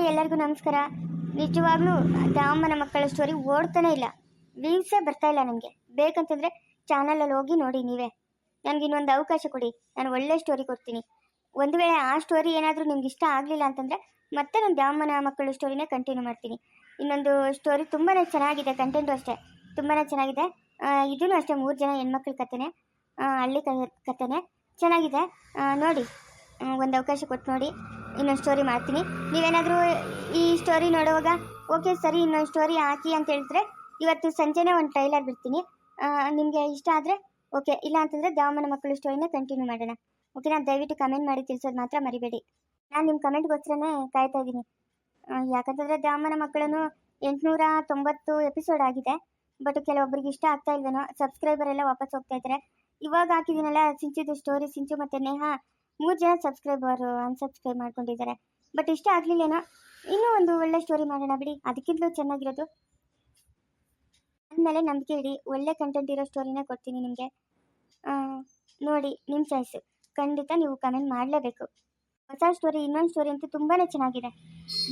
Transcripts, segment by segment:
ಎಲ್ಲರಿಗೂ ನಮಸ್ಕಾರ. ನಿಜವಾಗ್ಲೂ ದಾಮನ ಮಕ್ಕಳ ಸ್ಟೋರಿ ಓಡ್ತಾನೆ ಇಲ್ಲ. ವ್ಯೂಸೇ ಬರ್ತಾ ಇಲ್ಲ ನನಗೆ. ಬೇಕಂತಂದರೆ ಚಾನಲಲ್ಲಿ ಹೋಗಿ ನೋಡಿ ನೀವೇ. ನನಗೆ ಇನ್ನೊಂದು ಅವಕಾಶ ಕೊಡಿ. ನಾನು ಒಳ್ಳೆ ಸ್ಟೋರಿ ಕೊಡ್ತೀನಿ. ಒಂದು ವೇಳೆ ಆ ಸ್ಟೋರಿ ಏನಾದರೂ ನಿಮ್ಗೆ ಇಷ್ಟ ಆಗಲಿಲ್ಲ ಅಂತಂದರೆ ಮತ್ತೆ ನಾನು ದಾಮನ ಮಕ್ಕಳ ಸ್ಟೋರಿನೇ ಕಂಟಿನ್ಯೂ ಮಾಡ್ತೀನಿ. ಇನ್ನೊಂದು ಸ್ಟೋರಿ ತುಂಬಾ ಚೆನ್ನಾಗಿದೆ ಕಂಟೆಂಟು ಅಷ್ಟೇ. ತುಂಬಾ ಚೆನ್ನಾಗಿದೆ. ಇದೂ ಅಷ್ಟೇ ಮೂರು ಜನ ಹೆಣ್ಮಕ್ಳ ಕಥೆನೇ ಹಳ್ಳಿ ಕತೆನೆ. ಕಥೆನೇ ಚೆನ್ನಾಗಿದೆ ನೋಡಿ ಒಂದು ಅವಕಾಶ ಕೊಟ್ಟು ನೋಡಿ. ಇನ್ನೊಂದು ಸ್ಟೋರಿ ಮಾಡ್ತೀನಿ. ನೀವೇನಾದರೂ ಈ ಸ್ಟೋರಿ ನೋಡುವಾಗ ಓಕೆ ಸರಿ, ಇನ್ನೊಂದು ಸ್ಟೋರಿ ಹಾಕಿ ಅಂತ ಹೇಳಿದ್ರೆ, ಇವತ್ತು ಸಂಜೆನೇ ಒಂದು ಟ್ರೈಲರ್ ಬಿಡ್ತೀನಿ. ನಿಮಗೆ ಇಷ್ಟ ಆದರೆ ಓಕೆ ಇಲ್ಲ ಅಂತಂದರೆ ದೇವಮ್ಮನ ಮಕ್ಕಳು ಸ್ಟೋರಿನ ಕಂಟಿನ್ಯೂ ಮಾಡೋಣ. ಓಕೆನಾ ದಯವಿಟ್ಟು ಕಮೆಂಟ್ ಮಾಡಿ ತಿಳಿಸೋದು ಮಾತ್ರ ಮರಿಬೇಡಿ. ನಾನು ನಿಮ್ಮ ಕಮೆಂಟ್ಗೋಸ್ಕರನೇ ಕಾಯ್ತಾ ಇದ್ದೀನಿ. ಯಾಕಂತಂದರೆ ದೇವಮ್ಮನ ಮಕ್ಕಳನ್ನು ಎಂಟುನೂರ ತೊಂಬತ್ತು ಎಪಿಸೋಡ್ ಆಗಿದೆ. ಬಟ್ ಕೆಲವೊಬ್ಬರಿಗೆ ಇಷ್ಟ ಆಗ್ತಾ ಇಲ್ವೇನೋ ಸಬ್ಸ್ಕ್ರೈಬರ್ ಎಲ್ಲ ವಾಪಸ್ ಹೋಗ್ತಾ ಇದ್ದಾರೆ ಇವಾಗ ಹಾಕಿದ್ದೀನಲ್ಲ ಸಿಂಚುದು ಸ್ಟೋರಿ ಸಿಂಚು ಮತ್ತು ನೇಹಾ ಮೂರು ಜನ ಸಬ್ಸ್ಕ್ರೈಬರ್ ಅನ್ಸಬ್ಸ್ಕ್ರೈಬ್ ಮಾಡ್ಕೊಂಡಿದ್ದಾರೆ. ಬಟ್ ಇಷ್ಟ ಆಗಲಿಲ್ಲೇನೋ ಇನ್ನೂ ಒಂದು ಒಳ್ಳೆ ಸ್ಟೋರಿ ಮಾಡೋಣ ಬಿಡಿ. ಅದಕ್ಕಿಂತಲೂ ಚೆನ್ನಾಗಿರೋದು. ಅಂದಮೇಲೆ ನಂಬಿಕೆ ಇಡಿ ಒಳ್ಳೆ ಕಂಟೆಂಟ್ ಇರೋ ಸ್ಟೋರಿನ ಕೊಡ್ತೀನಿ ನಿಮಗೆ. ನೋಡಿ ನಿಮ್ಮ ಚಾಯ್ಸು ಖಂಡಿತ ನೀವು ಕಮೆಂಟ್ ಮಾಡಲೇಬೇಕು. ಹೊಸ ಸ್ಟೋರಿ ಇನ್ನೊಂದು ಸ್ಟೋರಿ ಅಂತೂ ತುಂಬಾ ಚೆನ್ನಾಗಿದೆ.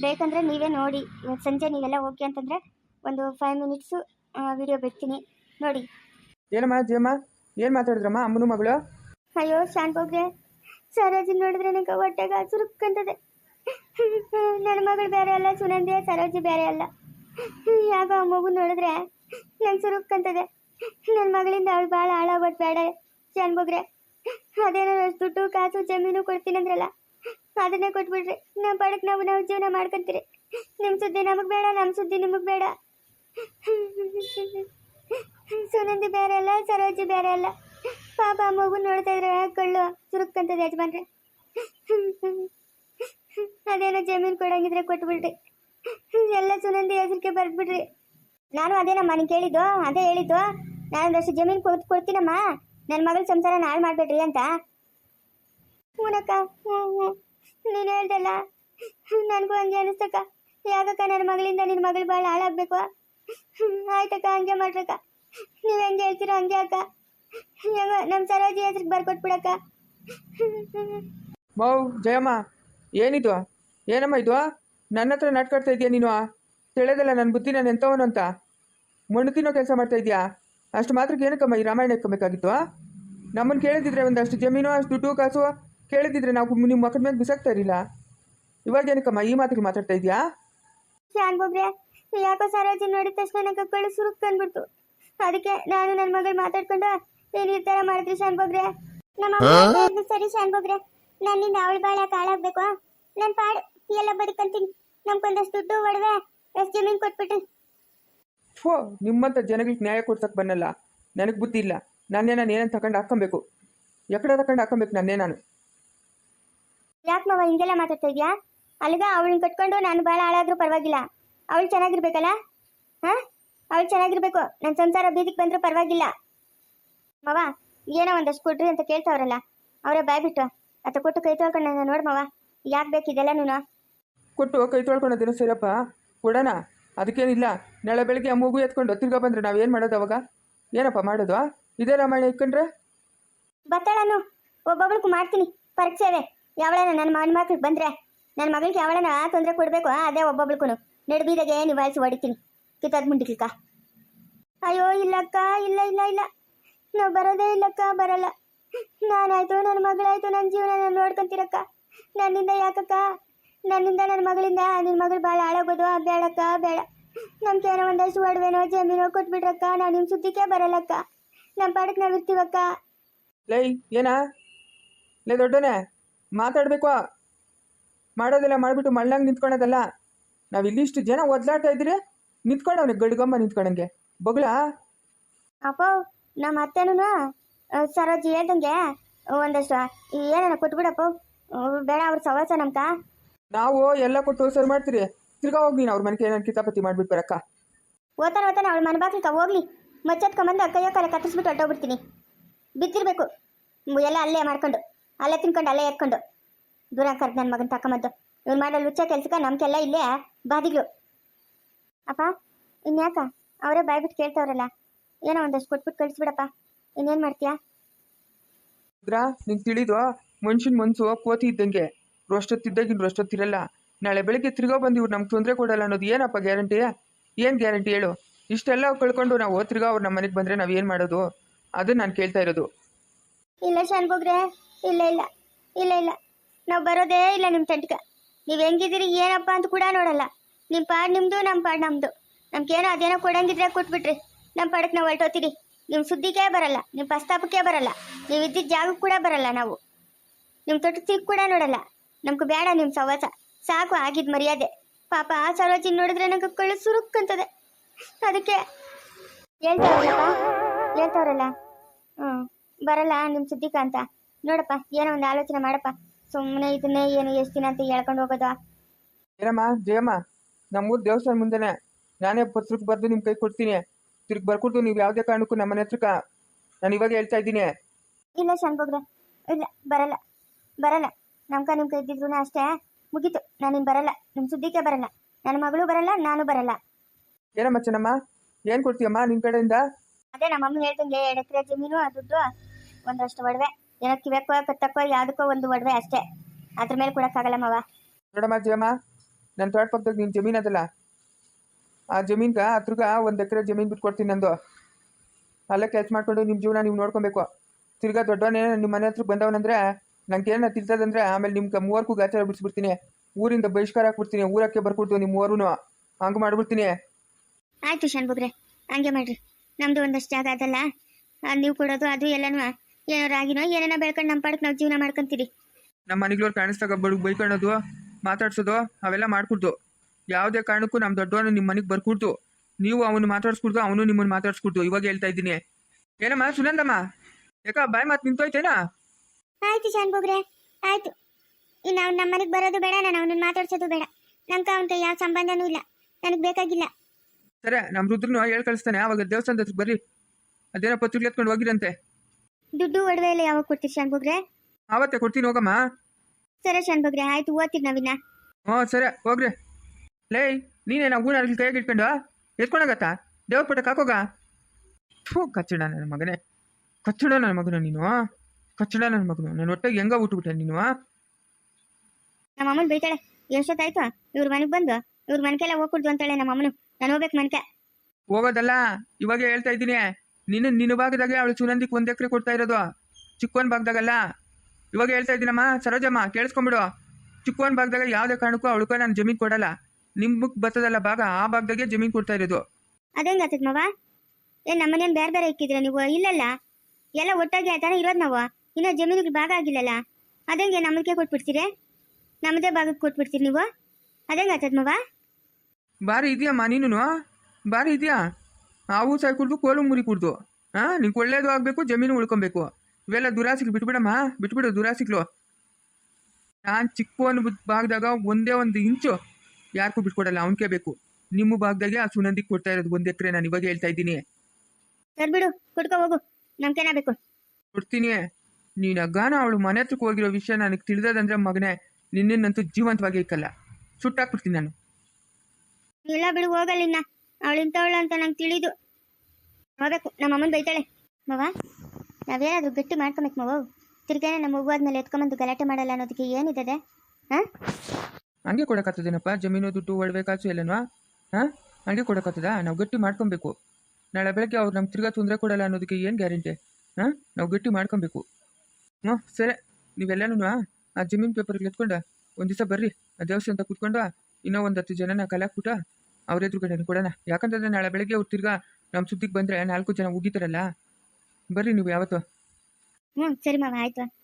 ಬೇಕಂದರೆ ನೀವೇ ನೋಡಿ. ಇವತ್ತು ಸಂಜೆ ನೀವೆಲ್ಲ ಓಕೆ ಅಂತಂದರೆ ಒಂದು ಫೈವ್ ಮಿನಿಟ್ಸು ವಿಡಿಯೋ ಬಿಡ್ತೀನಿ. ನೋಡಿ. ಏನಮ್ಮ ಜಯಮ್ಮ ಏನು ಮಾತಾಡಿದ್ರಮ್ಮ ಅಮ್ಮನ ಮಗಳು? ಅಯ್ಯೋ ಶಾಂತ್ ಹೋಗ್ರೆ ಸರೋಜಿ ನೋಡಿದ್ರೆ ನಂಗೆ ಹೊಟ್ಟೆಗೆ ಸುರುಕ್ಕಂತದೆ. ನನ್ನ ಮಗಳು ಬೇರೆ ಅಲ್ಲ, ಸುನಂದಿ, ಸರೋಜಿ ಬೇರೆ ಅಲ್ಲ. ಯಾಕೋ ಆ ಮಗು ನೋಡಿದ್ರೆ ನಂಗೆ ಸುರುಕ್ಕಂತದೆ. ನನ್ನ ಮಗಳಿಂದ ಅವಳು ಭಾಳ ಹಾಳಾಗೋದು ಬೇಡ ಶಾನ್ ಬೊಗ್ರೆ ಅದೇನೋ ಅಷ್ಟು ದುಡ್ಡು, ಕಾಸು, ಜಮೀನು ಕೊಡ್ತೀನಿ ಅಂದ್ರಲ್ಲ, ಅದನ್ನೇ ಕೊಟ್ಬಿಡ್ರಿ. ನಮ್ಮ ಪಾಡಕ್ಕೆ ನಾವು ನಾವು ಜೀವನ ಮಾಡ್ಕೊಂತೀರಿ. ನಿಮ್ಮ ಸುದ್ದಿ ನಮಗೆ ಬೇಡ ನಮ್ಮ ಸುದ್ದಿ ನಿಮಗೆ ಬೇಡ. ಸುನಂದಿ ಬೇರೆ ಅಲ್ಲ, ಸರೋಜಿ ಬೇರೆ ಅಲ್ಲ. ಪಾಪ ಮಗು ನೋಡ್ತಾ ಇದ್ರೆ ಕಳ್ಳು ಚುರುಕ್ಕಂತದ ಯಜಮಾನ್ರೆ? ಅದೇನೋ ಜಮೀನು ಕೊಡಂಗಿದ್ರೆ ಕೊಟ್ಬಿಡ್ರಿ. ಎಲ್ಲ ಸುನಂದಿ ಹೆಸರಿಕೆ ಬರ್ಬಿಡ್ರಿ. ನಾನು ಅದೇನಮ್ಮ ನೀನು ಕೇಳಿದ್ದು? ಅದೇ ಹೇಳಿದ್ದು. ನಾನು ಒಂದಷ್ಟು ಜಮೀನು ಕೊಡ್ ಕೊಡ್ತೀನಮ್ಮ. ನನ್ನ ಮಗಳ ಸಂಸಾರ ನಾಳೆ ಮಾಡಬೇಡ್ರಿ ಅಂತ. ಹ್ಞೂನಕ್ಕ ಹ್ಞೂ ಹ್ಞೂ ನೀನು ಹೇಳ್ದಲ್ಲ. ನನಗೂ ಹಂಗೆ ಅನಿಸ್ತಕ್ಕ. ಯಾಕಕ್ಕ ನನ್ನ ಮಗಳಿಂದ ನಿನ್ನ ಮಗಳು ಭಾಳ ಹಾಳಾಗಬೇಕು? ಆಯ್ತಕ್ಕ, ಹಂಗೆ ಮಾಡ್ರಕ್ಕ. ನೀವು ಹೆಂಗೆ ಹೇಳ್ತೀರೋ ಹಂಗೆ ಅಕ್ಕ. ಹೆಂಗ ನಮ್ಮ ಸರೋಜಿ ಹೆಸ್ರಿಗೆ ಬರ್ಕೊಟ್ಬಿಡಕ್ಕ. ಮೌ ಜಯಮ್ಮ ಏನಿದು? ಏನಮ್ಮ ಇದು? ನನ್ನ ಹತ್ರ ನಾಟ್ಕಾಡ್ತಾ ಇದೆಯಾ ನೀನು? ತಿಳಿದಲ್ಲ ನನ್ನ ಬುದ್ಧಿ ನಾನು ಎಂಥವನು ಅಂತ. ಮಣ್ಣು ತಿನ್ನೋ ಕೆಲಸ ಮಾಡ್ತಾ ಇದೆಯಾ? ಅಷ್ಟು ಮಾತ್ರಕ್ಕೆ ಏನಕ್ಕಮ್ಮ ಈ ರಾಮಾಯಣ ಎಕ್ಕಬೇಕಾಗಿತ್ತು ನಮ್ಮನ್ನು ಕೇಳಿದಿದ್ರೆ ಒಂದಷ್ಟು ಜಮೀನು ಅಷ್ಟು ದುಡ್ಡು ಕಾಸು ಕೇಳಿದಿದ್ರೆ ನಾವು ನಿಮ್ಮ ಮಕ್ಕಳ ಮೇಲೆ ಬಿಸಾಕ್ತಾ ಇರಲಿಲ್ಲ. ಇವಾಗ ಏನಕ್ಕಮ್ಮ ಈ ಮಾತಿಗೆ ಮಾತಾಡ್ತಾ ಇದೆಯಾ? ಯಾಕೋ ಸರೋಜಿ ನೋಡಿದ ತಕ್ಷಣ ನಂಗೆ ಕಳ್ಳು ಸುರುಕ್ ಅಂದ್ಬಿಡ್ತು. ಅದಕ್ಕೆ ನಾನು ನನ್ನ ಮಗಳು ಮಾತಾಡ್ಕೊಂಡು ಏನು ಈ ಥರ ಮಾಡಿದ್ರಿ ಶಾನ್ಭೋಗ್ರೆ ನಮ್ಮ ಹೇಳ್ದು ಸರಿ ಶಾನ್ಭೋಗ್ರೆ ನಾನ್ ನನ್ನಿಂದ ಅವಳು ಬಾಳ ಕಾಳಾಗ್ಬೇಕು ನನ್ನ ಪಾಡು ಎಲ್ಲ ಬದುಕಂತೀನಿ. ನಮ್ಗೊಂದಷ್ಟು ದುಡ್ಡು ಒಡವೆ. ಎಷ್ಟು ಜಮೀನು ಕೊಟ್ಬಿಟ್ರಿ ಫೋ ನಿಮ್ಮಂಥ ಜನಗಳಿಗೆ ನ್ಯಾಯ ಕೊಡ್ಸಕ್ಕೆ ಬನ್ನಲ್ಲ. ನನಗೆ ಬುದ್ಧಿ ಇಲ್ಲ. ನಾನೇ ನಾನು ಏನಂತ ತಕೊಂಡ್ ಹಾಕ್ಕೊಬೇಕು? ಎಕಡೆ ತಕೊಂಡ್ ಹಾಕೊಬೇಕು ನನ್ನೇ ನಾನು? ಯಾಕೆ ಮಾವ ಹಿಂಗೆಲ್ಲ ಮಾತಾಡ್ತಾ ಇದೆಯಾ? ಅಲ್ಲಿಗ ಅವಳನ್ನ ಕಟ್ಕೊಂಡು ನಾನು ಭಾಳ ಹಾಳಾದ್ರೂ ಪರವಾಗಿಲ್ಲ. ಅವಳು ಚೆನ್ನಾಗಿರ್ಬೇಕಲ್ಲ? ಹಾಂ? ಅವಳು ಚೆನ್ನಾಗಿರ್ಬೇಕು. ನನ್ನ ಸಂಸಾರ ಬೀದಿಗೆ ಬಂದ್ರು ಪರವಾಗಿಲ್ಲ. ಮಾವ ಏನೋ ಒಂದಷ್ಟು ಕೊಡ್ರಿ ಅಂತ ಕೇಳ್ತಾವ್ರಲ್ಲ ಅವರೇ ಬಾಯ್ ಬಿಟ್ಟು ಅತ್ತ ಕೊಟ್ಟು ಕೈ ತೊಳ್ಕೊಂಡು ನೋಡ್ ನೋಡು ಮಾವ ಯಾಕೆ ಬೇಕಿದೆಲ್ಲ ನೀನು ಕೊಟ್ಟು ಕೈ ತೊಳ್ಕೊಂಡಿನ ಸರಿಯಪ್ಪ ಕೊಡೋಣ ಅದಕ್ಕೇನಿಲ್ಲ ನಾಳೆ ಬೆಳಗ್ಗೆ ಆ ಮಗು ಎತ್ಕೊಂಡು ತಿರ್ಗಾ ಬಂದ್ರೆ ಏನ್ ಮಾಡೋದು ಅವಾಗ? ಏನಪ್ಪ ಮಾಡೋದು ಇದೇ ರಾಮಾಯಣ ಇಟ್ಕೊಂಡ್ರೆ? ಬತ್ತಳನು ಒಬ್ಬೊಬ್ಳಿಗೂ ಮಾಡ್ತೀನಿ ಪರೀಕ್ಷೆ ಯಾವಳನ ನನ್ನ ಮನ ಮಕ್ಳಿಗೆ ಬಂದ್ರೆ ನನ್ನ ಮಗಳಿಗೆ ಯಾವಳನ ತೊಂದರೆ ಕೊಡ್ಬೇಕು ಅದೇ ಒಬ್ಬೊಬ್ಳಿಗೂ ನಡುಬೀದಾಗೆ ನಿಭಾಯಿಸಿ ಹೊಡಿತೀನಿ ಕಿತ್ತದ್ ಮುಂಡಿಕ್ಲಿಕ್ಕ ಅಯ್ಯೋ ಇಲ್ಲಕ್ಕ ಇಲ್ಲ ಇಲ್ಲ ಇಲ್ಲ. ನಾವು ಬರೋದೇ ಇಲ್ಲಕ್ಕ ಬರಲ್ಲ. ನಾನಾಯ್ತು ನನ್ನ ಮಗಳಾಯ್ತು ನನ್ನ ಜೀವನ ನಾನು ನೋಡ್ಕೊಂತೀರಕ್ಕ. ನನ್ನಿಂದ ಯಾಕಕ್ಕ? ನನ್ನಿಂದ ನನ್ನ ಮಗಳಿಂದ? ನಿನ್ನ ಮಗಳು ಭಾಳ ಹಾಳಾಗೋದು ಬೇಡಕ್ಕ ಬೇಡ ನಮ್ಗೆ ಏನೋ ಒಂದಷ್ಟು ಒಡವೆನೋ ಜಮೀನೋ ಕೊಟ್ಬಿಟ್ರಕ್ಕ ನಾನು ನಿಮ್ಮ ಸುದ್ದಿಗೆ ಬರಲ್ಲಕ್ಕ. ನಮ್ಮ ಪಾಡಕ್ಕೆ ನಾವು ಇರ್ತೀವಕ್ಕ. ಲೈ ಏನಾ? ಲೈ ದೊಡ್ಡನೆ ಮಾತಾಡಬೇಕು. ಮಾಡೋದಿಲ್ಲ ಮಾಡಿಬಿಟ್ಟು ಮಳ್ಳಂಗೆ ನಿಂತ್ಕೊಳೋದಲ್ಲ. ನಾವು ಇಲ್ಲಿಷ್ಟು ಜನ ಒದ್ಲಾಡ್ತಾ ಇದ್ದೀರಿ? ನಿಂತ್ಕೊಂಡವ್ನಿಗೆ ಗಡ್ಗಮ್ಮ ನಿಂತ್ಕೊಂಡಂಗೆ. ಬಗ್ಲಾ ಅಪ್ಪ ನಮ್ಮ ಅತ್ತೆನೂ ಸರೋಜಿ ಹೇಳ್ದಂಗೆ ಒಂದಷ್ಟು ಏನಾರ ಕೊಟ್ಬಿಡಪ್ಪ. ಬೇಡ ಅವ್ರ ಸವಾಸ ನಮ್ಕ. ನಾವು ಎಲ್ಲ ಕೊಟ್ಟು ಸರ್ ಮಾಡ್ತೀರಿ. ತಿರ್ಗಾ ಹೋಗ್ಲಿ ನೀನು ಅವ್ರ ಮನೆಗೆ ಏನಾರು ಕಿತಾಪತಿ ಮಾಡ್ಬಿಟ್ಟು ಬರಕ್ಕ. ಓದ್ತಾನೆ ಓದ್ತಾನೆ ಅವ್ಳ ಮನೆ ಬಾಕ್ಲಿಕ್ಕ ಹೋಗ್ಲಿ. ಮಚ್ಚತ್ಕೊಂಬಂದು ಕೈಯೋ ಕಾಲ ಕತ್ತಿಸ್ಬಿಟ್ಟು ಹೊಟ್ಟೋಗ್ಬಿಡ್ತೀನಿ ಬಿದ್ದಿರ್ಬೇಕು. ಎಲ್ಲ ಅಲ್ಲೇ ಮಾಡ್ಕೊಂಡು ಅಲ್ಲೇ ತಿನ್ಕೊಂಡು ಅಲ್ಲೇ ಎತ್ಕೊಂಡು. ದೂರ ಕರ್ದು ನನ್ನ ಮಗನ ತಕ್ಕಂಬದ್ದು ಇವ್ರ ಮಾಡೋ ಲುಚ್ಚ ಕೆಲ್ಸಕ್ಕೆ ನಮ್ಗೆಲ್ಲ ಇಲ್ಲೇ ಬಾದಿಗಳು. ಅಪ್ಪ ಇನ್ಯಾಕ? ಅವರೇ ಬಾಯ್ಬಿಟ್ಟು ಕೇಳ್ತಾವ್ರಲ್ಲ. ಏನೋ ಒಂದಷ್ಟು ಕೊಟ್ಬಿಟ್ಟು ಕಳಿಸ್ಬಿಡಪ್ಪ. ಇನ್ನೇನು ಮಾಡ್ತೀಯಾ? ಗ್ರಾ ನಿಂಗೆ ತಿಳಿದು ಮನುಷ್ಯನ ಮನಸ್ಸು ಕೋತಿ ಇದ್ದಂಗೆ. ರೊಷ್ಟೊತ್ತಿದ್ದಾಗಿನ ರೋಷ್ಟೊತ್ತಿರಲ್ಲ. ನಾಳೆ ಬೆಳಿಗ್ಗೆ ತಿರ್ಗೋ ಬಂದು ಇವ್ರು ನಮ್ಗೆ ತೊಂದರೆ ಕೊಡಲ್ಲ ಅನ್ನೋದು ಏನಪ್ಪ ಗ್ಯಾರಂಟಿ? ಏನು ಗ್ಯಾರಂಟಿ ಹೇಳು? ಇಷ್ಟೆಲ್ಲ ಕಳ್ಕೊಂಡು ನಾವು ತಿರ್ಗಾ ಅವ್ರು ನಮ್ಮ ಮನೆಗೆ ಬಂದರೆ ನಾವು ಏನು ಮಾಡೋದು? ಅದು ನಾನು ಕೇಳ್ತಾ ಇರೋದು. ಇಲ್ಲ ಶಾನ್ಭೋಗ್ರೆ ಇಲ್ಲ ಇಲ್ಲ ಇಲ್ಲ ಇಲ್ಲ. ನಾವು ಬರೋದೇ ಇಲ್ಲ ನಿಮ್ಮ ತಂಟಕ. ನೀವು ಹೆಂಗಿದ್ದೀರಿ ಏನಪ್ಪ ಅಂತ ಕೂಡ ನೋಡಲ್ಲ. ನಿಮ್ಮ ಪಾಡ್ ನಿಮ್ಮದು ನಮ್ಮ ಪಾಡ್ ನಮ್ಮದು ನಮ್ಗೇನೋ ಅದೇನೋ ಕೊಡಂಗಿದ್ರೆ ಕೊಟ್ಬಿಟ್ರಿ. ನಮ್ಮ ಪಡಕ್ಕೆ ನಾವು ಹೊರಟೋತೀರಿ ನಿಮ್ಮ ಸುದ್ದಿಗೆ ಬರಲ್ಲ ನಿಮ್ಮ ಪ್ರಸ್ತಾಪಕ್ಕೆ ಬರಲ್ಲ, ನೀವು ಇದ್ದಿದ್ದ ಜಾಗಕ್ಕೆ ಕೂಡ ಬರಲ್ಲ ನಾವು. ನಿಮ್ಮ ತೊಟ್ಟು ತಿರುಗಿ ಕೂಡ ನೋಡಲ್ಲ, ನಮ್ಗೆ ಬೇಡ ನಿಮ್ಮ ಸವಾಸ ಸಾಕು ಆಗಿದ್ ಮರ್ಯಾದೆ. ಪಾಪ ಆ ಸರೋಜಿನ ನೋಡಿದ್ರೆ ನಂಗೆ ಕಳ್ಳು ಸುರುಕ್ಕಂತದೆ ಅದಕ್ಕೆ ಹೇಳ್ತಾವ್ರಲ್ಲಪ್ಪ ಹೇಳ್ತಾವ್ರಲ್ಲ? ಹ್ಞೂ ಬರಲ್ಲ ನಿಮ್ಮ ಸುದ್ದಿಕ ಅಂತ ನೋಡಪ್ಪ, ಏನೋ ಒಂದು ಆಲೋಚನೆ ಮಾಡಪ್ಪ. ಸುಮ್ಮನೆ ಇದನ್ನೇ ಏನು ಎಷ್ಟು ದಿನ ಅಂತ ಹೇಳ್ಕೊಂಡು ಹೋಗೋದು? ಏನಮ್ಮ, ಜಯಮ್ಮ, ನಮ್ಮೂರು ದೇವಸ್ಥಾನ ಮುಂದೆನೆ ನಾನೇ ಪತ್ರಕ್ಕೆ ಬರೆದು ನಿಮ್ಮ ಕೈ ಕೊಡ್ತೀನಿ. ತಿರ್ಗಿ ಬರ್ಕೊಡ್ತು ನೀವು ಯಾವುದೇ ಕಾರಣಕ್ಕೂ ನಮ್ಮ ಮನೆ ಹತ್ರಕ್ಕ ನಾನು ಇವಾಗ ಹೇಳ್ತಾ ಇದ್ದೀನಿ. ಇಲ್ಲ ಶಾನ್ಭೋಗ್ರೆ ಇಲ್ಲ ಬರಲ್ಲ ಬರಲ್ಲ. ನಮ್ಕ ನಿಮ್ ಕೈ ಇದ್ದಿದ್ರು ಅಷ್ಟೇ. ಮುಗೀತು ನಾನು ಇನ್ನು ಬರಲ್ಲ ನಿಮ್ಮ ಸುದ್ದಿಗೆ ಬರಲ್ಲ. ನನ್ನ ಮಗಳು ಬರಲ್ಲ ನಾನು ಬರಲ್ಲ. ಏನಮ್ಮ ಚೆನ್ನಮ್ಮ ಏನ್ ಕೊಡ್ತೀಯಮ್ಮ ನಿನ್ನ ಕಡೆಯಿಂದ? ಅದೇ ನಮ್ಮ ಅಮ್ಮ ಹೇಳ್ದಂಗೆ ಎರಡು ಎಕರೆ ಜಮೀನು ಅದುದ್ದು ಒಂದಷ್ಟು ಒಡವೆ. ಏನೋ ಕಿವಕ್ಕೋ ಕತ್ತಕ್ಕೋ ಯಾವ್ದಕ್ಕೋ ಒಂದು ಒಡವೆ ಅಷ್ಟೇ. ಅದ್ರ ಮೇಲೆ ಕೊಡೋಕ್ಕಾಗಲ್ಲ ಮಾವ. ನೋಡಮ್ಮ ಜಯಮ್ಮ ನನ್ನ ತೋಟ ಪಕ್ಕದಾಗ ನಿನ್ನ ಜಮೀನು ಅದಲ್ಲ. ಆ ಜಮೀನ್ಗೆ ಹತ್ರಗ ಒಂದು ಎಕರೆ ಜಮೀನ್ ಬಿಟ್ಕೊಡ್ತೀನಿ ನಂದು. ಅಲ್ಲೇ ಕೆಲಸ ಮಾಡ್ಕೊಂಡು ನಿಮ್ಮ ಜೀವನ ನೀವು ನೋಡ್ಕೊಬೇಕು. ತಿರ್ಗಾ ದೊಡ್ಡವನೇ ನಿಮ್ಮ ಮನೆ ಹತ್ರ ಬಂದವನಂದ್ರೆ ನಂಗೆ ಏನ ತಿಳ್ತದಂದ್ರೆ ಆಮೇಲೆ ನಿಮ್ಗೆ ಮೂವರ್ಗೂ ಗಾಚಾರ ಬಿಡಿಸ್ಬಿಡ್ತೀನಿ. ಊರಿಂದ ಬಹಿಷ್ಕಾರ ಹಾಕ್ಬಿಡ್ತೀನಿ ಊರಕ್ಕೆ ಬರ್ಕೊಡ್ತು ನಿಮ್ಮ ಮೂವರು ಹಂಗೆ ಮಾಡ್ಬಿಡ್ತೀನಿ. ಆಯ್ತು ಶಾನ್ಭೋಗ್ರೆ ಹಂಗೆ ಮಾಡ್ರಿ. ನಮ್ದು ಒಂದಷ್ಟು ಜಾಗ ಅದಲ್ಲ. ಅದು ನೀವು ಕೊಡೋದು ಅದು ಎಲ್ಲನೂ ಏನೋ ರಾಗಿನೋ ಏನೇನೋ ಬೆಳ್ಕೊಂಡು ನಮ್ಮ ಪಾಡಕ್ಕೆ ನಾವು ಜೀವನ ಮಾಡ್ಕೊಂತೀರಿ ನಮ್ಮ ಮನೆಗಳವ್ರು ಕಾಣಿಸ್ದಾಗ ಬಡ ಬೈಕೊಳ್ಳೋದು ಮಾತಾಡ್ಸೋದು ಅವೆಲ್ಲ ಮಾಡ್ಕೊಡ್ತು ಯಾವುದೇ ಕಾರಣಕ್ಕೂ ನಮ್ಮ ದೊಡ್ಡವನು ನಿಮ್ಮ ಮನೆಗೆ ಬರ್ಕೊಡ್ತು. ನೀವು ಅವನು ಮಾತಾಡ್ಸ್ಕೊಡ್ತು ಅವನು ನಿಮ್ಮನ್ನು ಮಾತಾಡ್ಸ್ಕೊಡ್ತು ಇವಾಗ ಹೇಳ್ತಾ ಇದ್ದೀನಿ. ಏನಮ್ಮ ಸುನಂದಮ್ಮ? ಯಾಕ ಬಾಯ್ ಮಾತು ನಿಂತೋಯ್ತೇನಾ? ಆಯ್ತು ಶಾನ್ಭೋಗ್ರೆ ಆಯ್ತು. ಇನ್ನು ಅವ್ನು ನಮ್ಮ ಮನೆಗೆ ಬರೋದು ಬೇಡ ನಾನು ಅವನನ್ನ ಮಾತಾಡ್ಸೋದು ಬೇಡ. ನಂಗೆ ಅವನಿಗೆ ಯಾವ ಸಂಬಂಧನೂ ಇಲ್ಲ. ನನಗೆ ಬೇಕಾಗಿಲ್ಲ. ಸರಿ ನಮ್ಮ ರುದ್ರನು ಹೇಳ್ ಕಳಿಸ್ತಾನೆ. ಅವಾಗ ದೇವಸ್ಥಾನದ ಹತ್ರ ಬರ್ರಿ. ಅದೇನೋ ಪತ್ರಿಕೆ ಎತ್ಕೊಂಡು ಹೋಗಿರಂತೆ. ದುಡ್ಡು ಒಡವೆ ಇಲ್ಲ ಯಾವಾಗ ಕೊಡ್ತೀರಿ ಶಾನ್ಭೋಗ್ರೆ ಆವತ್ತೆ ಕೊಡ್ತೀನಿ ಹೋಗಮ್ಮ. ಸರಿ ಶಾನ್ಭೋಗ್ರೆ ಆಯ್ತು ಓದ್ತೀರಿ ನಾವಿನ್ನ. ಹ್ಞೂ ಸರಿ ಹೋಗ್ರಿ. ಲೇ ನೀನೇನು ಗುಣ ಅಲ್ಲಿ ಕೈಗೆ ಇಟ್ಕೊಂಡು ಎತ್ಕೊಂಡಾಗತ್ತ? ದೇವ್ರ ಪಟ್ಟ ಹಾಕೋಗ ಥೂ ಕಚ್ಚಡ ನನ್ನ ಮಗನೇ. ಕಚ್ಚಡ ನನ್ನ ಮಗನ ನೀನು ಕಚ್ಚಡ ನನ್ನ ಮಗನು. ನನ್ನ ಹೊಟ್ಟೆಗೆ ಹೆಂಗ ಹುಟ್ಟುಬಿಟ್ಟೆ ನೀನು ನಮ್ಮ ಅಮ್ಮನ ಬೈತಾಳೆ. ಎಷ್ಟೊತ್ತಾಯ್ತು? ಇವ್ರ ಮನೆಗೆ ಬಂದು? ಇವ್ರ ಮನಕೆಲ್ಲ ಹೋಗ್ಕೊಡ್ದು ಅಂತಾಳೆ ನಮ್ಮ ಅಮ್ಮನು. ನಾನು ಹೋಗ್ಬೇಕು ಮನಕೆ. ಹೋಗೋದಲ್ಲ ಇವಾಗ ಹೇಳ್ತಾ ಇದ್ದೀನಿ. ನಿನ್ನ ನಿನ್ನ ಭಾಗದಾಗೆ ಅವಳು ಸುನಂದಿಗೆ ಒಂದು ಎಕರೆ ಕೊಡ್ತಾ ಇರೋದು. ಚಿಕ್ಕೋನ್ ಭಾಗದಾಗಲ್ಲ. ಇವಾಗ ಹೇಳ್ತಾ ಇದ್ದೀನಮ್ಮ ಸರೋಜಮ್ಮ ಕೇಳಿಸ್ಕೊಂಬಿಡು ಚಿಕ್ಕೋನ್ ಭಾಗದಾಗ ಯಾವುದೇ ಕಾರಣಕ್ಕೂ ಅವಳಕ ನಾನು ಜಮೀನ್ ಕೊಡಲ್ಲ. ನಿಮ್ಗೆ ಬರ್ತದಲ್ಲ ಭಾಗ ಆ ಭಾಗದಾಗೆ ಜಮೀನ್ ಕೊಡ್ತಾ ಇರೋದು. ಅದಂಗ ಆತದ್ ಮವ? ಏ ನಮ್ಮನೇನ್ ಬೇರೆ ಬೇರೆ ಇಕ್ಕಿದ್ರ ನೀವು? ಇಲ್ಲಲ್ಲ. ಎಲ್ಲ ಒಟ್ಟಾಗಿ ಆತಾನ ಇರೋದ್ ನಾವು. ಇನ್ನ ಜಮೀನಿಗೆ ಭಾಗ ಆಗಿಲ್ಲಲ್ಲ. ಅದಂಗೆ ನಮ್ಮಕ್ಕೆ ಕೊಟ್ಬಿಡ್ತೀರಿ? ನಮ್ಮದೇ ಭಾಗಕ್ಕೆ ಕೊಟ್ಬಿಡ್ತೀರಿ ನೀವು? ಅದಂಗ ಆತದ್ ಮವ? ಬಾರಿ ಇದೆಯಮ್ಮ ನೀನು ಬಾರಿ ಇದೆಯಾ? ಹಾವು ಸಾಯಿ ಕುಡ್ದು ಕೋಲು ಮುರಿ ಕುಡ್ದು. ಹಾಂ ನಿಂಗೆ ಒಳ್ಳೇದು ಆಗಬೇಕು ಜಮೀನು ಉಳ್ಕೊಬೇಕು. ಇವೆಲ್ಲ ದುರಾಸಿಗಳು ಬಿಟ್ಬಿಡಮ್ಮ. ಬಿಟ್ಬಿಡು ದುರಾಸಿಗ್ಲು ನಾನು ಚಿಕ್ಕವನ ಭಾಗದಾಗ ಒಂದೇ ಒಂದು ಇಂಚು ಯಾರಿಗೂ ಬಿಟ್ಕೊಡಲ್ಲ ಅವನಿಗೆ ಬೇಕು ನಿಮ್ಮ ಭಾಗದಾಗೆ ಆ ಸುನಂದಿ ಕೊಡ್ತಾ ಇರೋದು ಒಂದ್ ಎಕರೆ ನಾನು ಇವಾಗ ಹೇಳ್ತಾ ಇದ್ದೀನಿ. ಸರ್ ಬಿಡು ಕೊಡ್ಕೊ ಹೋಗು. ನಮ್ಗೇನ ಬೇಕು? ಕೊಡ್ತೀನಿ. ನೀನು ಅವಳು ಮನೆ ಹತ್ರಕ್ಕೆ ಹೋಗಿರೋ ವಿಷಯ ನನಗೆ ತಿಳಿದದಂದ್ರೆ ಮಗನೇ ನಿನ್ನಂತೂ ಜೀವಂತವಾಗಿ ಇಕ್ಕಲ್ಲ. ಸುಟ್ಟಾಕ್ಬಿಡ್ತೀನಿ ನಾನು. ಇಲ್ಲ ಬಿಡು ಹೋಗಲ್ಲ ಇನ್ನ. ಅವಳು ಇಂಥವಳು ಅಂತ ನಂಗೆ ತಿಳಿದು. ಹೋಗಬೇಕು ನಮ್ಮ ಅಮ್ಮನ ಬೈತಾಳೆ. ಮವ ನಾವೇನಾದ್ರೂ ಗಟ್ಟಿ ಮಾಡ್ಕೊಬೇಕು ಮವ. ತಿರ್ಗಾನೆ ನಮ್ಮ ಮಗು ಆದ್ಮೇಲೆ ಎತ್ಕೊಂಬಂದು ಗಲಾಟೆ ಮಾಡಲ್ಲ ಅನ್ನೋದಕ್ಕೆ ಏನಿದೆ ಹಾಂ? ಹಂಗೆ ಕೊಡಕತ್ತದೇನಪ್ಪ? ಜಮೀನು, ದುಡ್ಡು ಒಡವೆ ಎಲ್ಲನೂ ಹಾಂ ಹಂಗೆ ಕೊಡಕತ್ತದ? ನಾವು ಗಟ್ಟಿ ಮಾಡ್ಕೊಬೇಕು. ನಾಳೆ ಬೆಳಗ್ಗೆ ಅವ್ರು ನಮ್ಗೆ ತಿರ್ಗಾ ತೊಂದರೆ ಕೊಡಲ್ಲ ಅನ್ನೋದಕ್ಕೆ ಏನು ಗ್ಯಾರಂಟಿ? ಹಾಂ ನಾವು ಗಟ್ಟಿ ಮಾಡ್ಕೊಬೇಕು. ಹ್ಞೂ, ಸರಿ. ನೀವೆಲ್ಲನೂ ಆ? ಜಮೀನು ಪೇಪರ್ಗೆ ಎತ್ಕೊಂಡು? ಒಂದು ದಿವಸ ಬರ್ರಿ. ಆ ಅಂತ ಕೂತ್ಕೊಂಡು ಇನ್ನೂ ಒಂದು ಹತ್ತು ಜನನ ಕಲಾಕ್ಬಿಟ್ಟು ಅವ್ರ ಎದುರುಗಡೆ ಕೊಡೋಣ. ಯಾಕಂತಂದ್ರೆ ನಾಳೆ ಬೆಳಗ್ಗೆ ಅವ್ರು ತಿರ್ಗಾ ನಮ್ಮ ಸುದ್ದಿಗೆ ಬಂದರೆ ನಾಲ್ಕು ಜನ ಉಗಿತಾರಲ್ಲ? ಬರ್ರಿ ನೀವು ಯಾವತ್ತು. ಹ್ಞೂ, ಸರಿ ಮಾವ, ಆಯ್ತು.